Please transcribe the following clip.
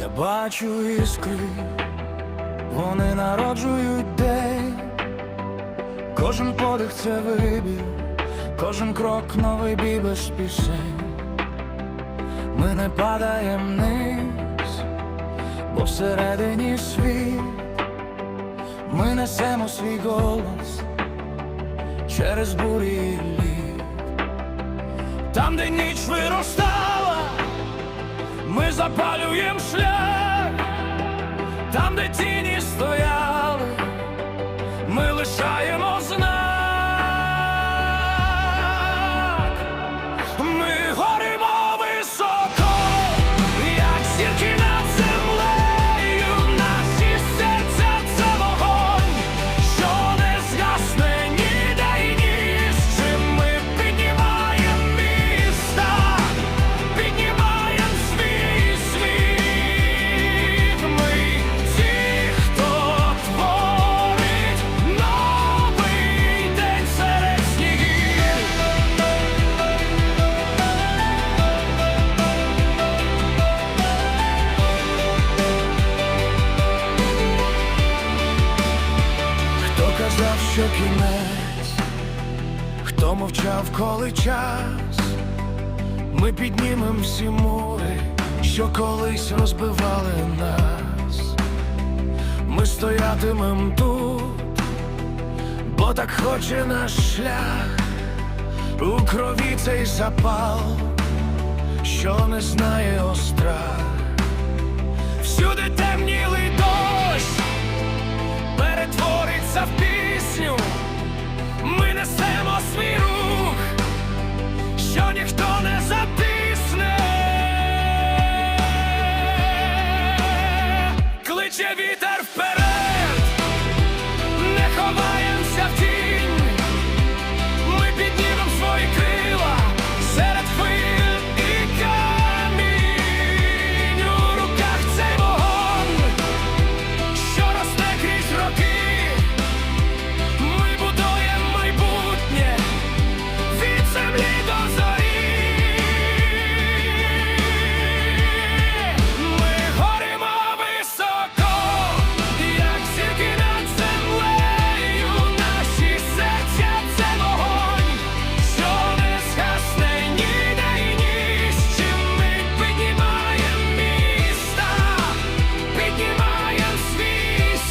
Я бачу іскри, вони народжують день, кожен подих це вибір, кожен крок новий бій без пісень. Ми не падаємо вниз, бо всередині світ, ми несемо свій голос через бурі лід. Там, де ніч виростала, ми запалюємо шлях, там, де тіні стояли, ми лишаємо знак. Ми горимо високо, як зірки що кінець, хто мовчав, коли час, ми піднімем всі мури, що колись розбивали нас. Ми стоятимем тут, бо так хоче наш шлях, у крові цей запал, що не знає острах. Всюди темнілий несемо свій рух, що ніхто